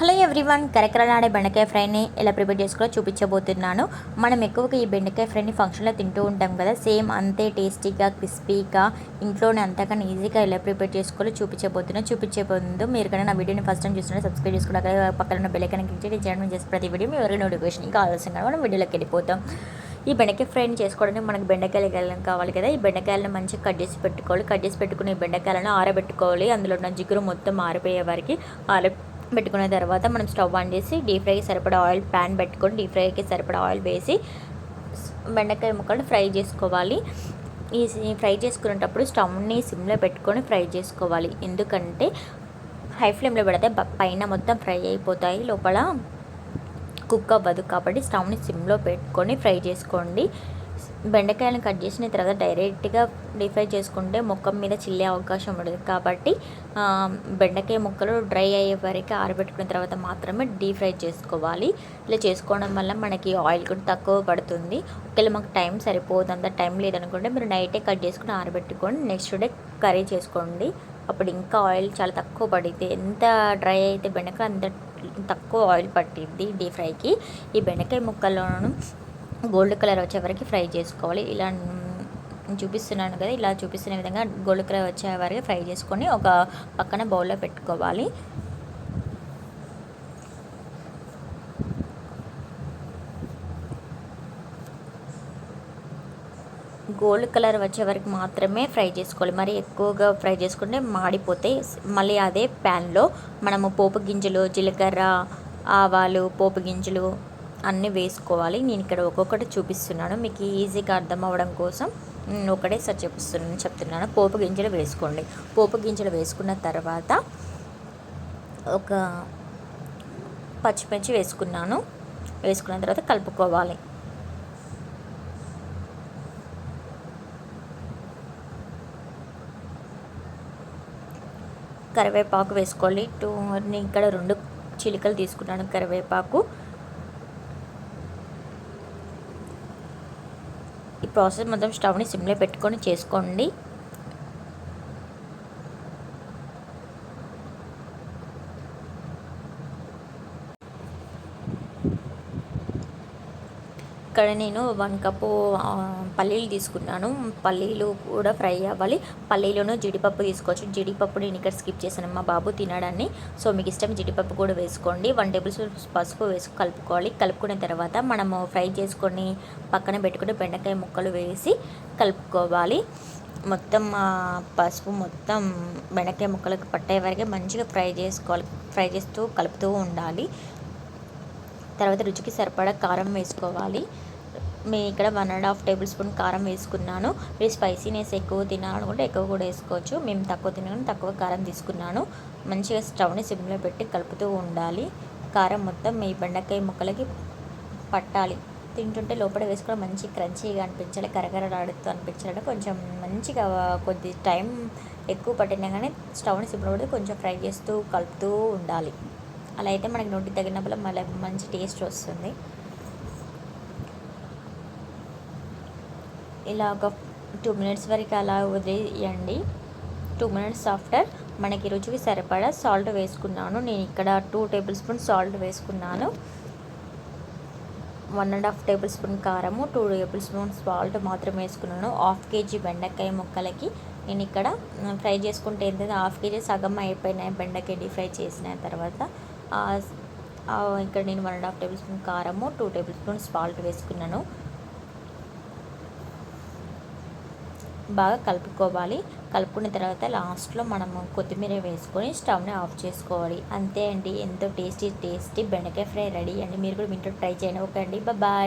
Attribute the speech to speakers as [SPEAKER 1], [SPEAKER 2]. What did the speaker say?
[SPEAKER 1] Hello everyone కరకరలాడే బెండకాయ ఫ్రైని ఎలా ప్రిపేర్ చేసుకోవాలో చూపించబోతున్నాను. మనం ఎక్కువగా ఈ బెండకాయ ఫ్రైని ఫంక్షన్లో తింటూ ఉంటాం కదా సేమ్ అంతే టేస్టీగా క్రిస్పీగా ఇంట్లోనే అంతకన్నా ఈజీగా ఎలా ప్రిపేర్ చేసుకోవాలో చూపించబోతున్నాను. చూపించే ముందు మీరు కన్నా నా వీడియోని ఫస్ట్ టైం చూస్తున్నా సబ్స్క్రైబ్ చేసుకున్నాక పక్కన ఉన్న బెల్లైకన్ క్లిక్ చేసి చేయడం. చేసి ప్రతి వీడియో మీ ఎవరికి నోటిఫికేషన్ ఇంకా ఆలస్యంగా మనం వీడియోలోకి వెళ్ళిపోతాం. ఈ బెండకాయ ఫ్రైని చేసుకోవడానికి మనకు బెండకాయలు కావాలి కదా. ఈ బెండకాయలను మంచిగా కట్ చేసి పెట్టుకోవాలి. కట్ చేసి పెట్టుకుని ఈ బెండకాయలను ఆరబెట్టుకోవాలి. అందులో ఉన్న జిగురు మొత్తం ఆరిపోయే వారికి ఆర పెట్టుకున్న తర్వాత మనం స్టవ్ ఆన్ చేసి డీప్ ఫ్రైకి సరిపడా ఆయిల్ ప్యాన్ పెట్టుకొని డీప్ ఫ్రైకి సరిపడా ఆయిల్ వేసి బెండకాయ ముక్కలు ఫ్రై చేసుకోవాలి. ఈ ఫ్రై చేసుకునేటప్పుడు స్టవ్ని సిమ్లో పెట్టుకొని ఫ్రై చేసుకోవాలి. ఎందుకంటే హై ఫ్లేమ్లో పెడితే పైన మొత్తం ఫ్రై అయిపోతాయి. లోపల కుక్ అవ్వదు కాబట్టి స్టవ్ని సిమ్లో పెట్టుకొని ఫ్రై చేసుకోండి. బెండకాయలను కట్ చేసిన తర్వాత డైరెక్ట్గా డీప్ ఫ్రై చేసుకుంటే మొక్క మీద చిల్లే అవకాశం ఉండదు. కాబట్టి బెండకాయ ముక్కలు డ్రై అయ్యే వరకు ఆరబెట్టుకున్న తర్వాత మాత్రమే డీప్ ఫ్రై చేసుకోవాలి. ఇలా చేసుకోవడం వల్ల మనకి ఆయిల్ కూడా తక్కువ పడుతుంది. ఒకవేళ మాకు టైం సరిపోదు అంత టైం లేదనుకుంటే మీరు నైటే కట్ చేసుకుని ఆరబెట్టుకొని నెక్స్ట్ డే కర్రీ చేసుకోండి. అప్పుడు ఇంకా ఆయిల్ చాలా తక్కువ పడిద్ది. ఎంత డ్రై అయితే బెండకాయ అంత తక్కువ ఆయిల్ పట్టిద్ది డీప్ ఫ్రైకి. ఈ బెండకాయ ముక్కలను గోల్డ్ కలర్ వచ్చే వరకు ఫ్రై చేసుకోవాలి. ఇలా చూపిస్తున్నాను కదా ఇలా చూపిస్తున్న విధంగా గోల్డ్ కలర్ వచ్చే వరకు ఫ్రై చేసుకొని ఒక పక్కన బౌల్లో పెట్టుకోవాలి. గోల్డ్ కలర్ వచ్చే వరకు మాత్రమే ఫ్రై చేసుకోవాలి. మరి ఎక్కువగా ఫ్రై చేసుకుంటే మాడిపోతాయి మళ్ళీ అదే ప్యాన్లో మనము పోపు గింజలు జీలకర్ర ఆవాలు పోపు గింజలు అన్నీ వేసుకోవాలి. నేను ఇక్కడ ఒక్కొక్కటి చూపిస్తున్నాను. మీకు ఈజీగా అర్థం అవ్వడం కోసం ఒకటే సార్ చూపిస్తున్నాను చెప్తున్నాను. పోపు గింజలు వేసుకోండి. పోపు గింజలు వేసుకున్న తర్వాత ఒక పచ్చిమిర్చి వేసుకున్నాను. వేసుకున్న తర్వాత కలుపుకోవాలి. కరివేపాకు వేసుకోవాలి టూ ఇక్కడ రెండు చిలికలు తీసుకున్నాను కరివేపాకు. ఈ ప్రాసెస్ మొత్తం స్టవ్ని సిమ్లో పెట్టుకొని చేసుకోండి. ఇక్కడ నేను వన్ కప్పు పల్లీలు తీసుకున్నాను. పల్లీలు కూడా ఫ్రై అవ్వాలి. పల్లీలోనూ జీడిపప్పు తీసుకోవచ్చు. జీడిపప్పు నేను ఇక్కడ స్కిప్ చేశాను. మా బాబు తినడాన్ని. సో మీకు ఇష్టం జీడిపప్పు కూడా వేసుకోండి. వన్ టేబుల్ స్పూన్ పసుపు వేసి కలుపుకోవాలి. కలుపుకున్న తర్వాత మనము ఫ్రై చేసుకొని పక్కన పెట్టుకుని బెండకాయ ముక్కలు వేసి కలుపుకోవాలి. మొత్తం పసుపు మొత్తం బెండకాయ ముక్కలకు పట్టే వరకే మంచిగా ఫ్రై చేసుకోవాలి. ఫ్రై చేస్తూ కలుపుతూ ఉండాలి. తర్వాత రుచికి సరిపడా కారం వేసుకోవాలి. మేము ఇక్కడ one and half tablespoon కారం వేసుకున్నాను. మీరు స్పైసీనెస్ ఎక్కువ తినాలనుకుంటే ఎక్కువ కూడా వేసుకోవచ్చు. మేము తక్కువ తినగానే తక్కువ కారం తీసుకున్నాను. మంచిగా స్టవ్ని సిమ్లో పెట్టి కలుపుతూ ఉండాలి. కారం మొత్తం మీ బెండకాయ ముక్కలకి పట్టాలి. తింటుంటే లోపల వేసుకోవడం మంచి క్రంచీగా అనిపించాలి కరకరలాడుతూ అనిపించాలి కొంచెం మంచిగా కొద్ది టైం ఎక్కువ పట్టినా కానీ స్టవ్ని సిమ్లో పెడితే కొంచెం ఫ్రై చేస్తూ కలుపుతూ ఉండాలి. అలా అయితే మనకి నోటి తగినప్పుడు మళ్ళీ మంచి టేస్ట్ వస్తుంది. ఇలా ఒక టూ మినిట్స్ వరకు అలా వదిలేయండి. టూ మినిట్స్ ఆఫ్టర్ మనకి రుచికి సరిపడా సాల్ట్ వేసుకున్నాను. నేను ఇక్కడ టూ టేబుల్ స్పూన్ సాల్ట్ వేసుకున్నాను. One and half tablespoon కారము టూ టేబుల్ స్పూన్ సాల్ట్ మాత్రం వేసుకున్నాను. హాఫ్ కేజీ బెండకాయ ముక్కలకి నేను ఇక్కడ ఫ్రై చేసుకుంటే ఏంటంటే హాఫ్ కేజీ సగం అయిపోయినాయి బెండకాయ డీ ఫ్రై చేసిన తర్వాత. ఇక్కడ నేను one and half tablespoon కారము టూ టేబుల్ స్పూన్ సాల్ట్ వేసుకున్నాను. బాగా కలుపుకోవాలి. కలుపుకున్న తర్వాత లాస్ట్లో మనము కొత్తిమీర వేసుకొని స్టవ్ని ఆఫ్ చేసుకోవాలి. అంతే అండి. ఎంతో టేస్టీ టేస్టీ బెండకాయ ఫ్రై రెడీ అండి. మీరు కూడా ఇంట్లో ట్రై చేయండి. ఓకే అండి. బాయ్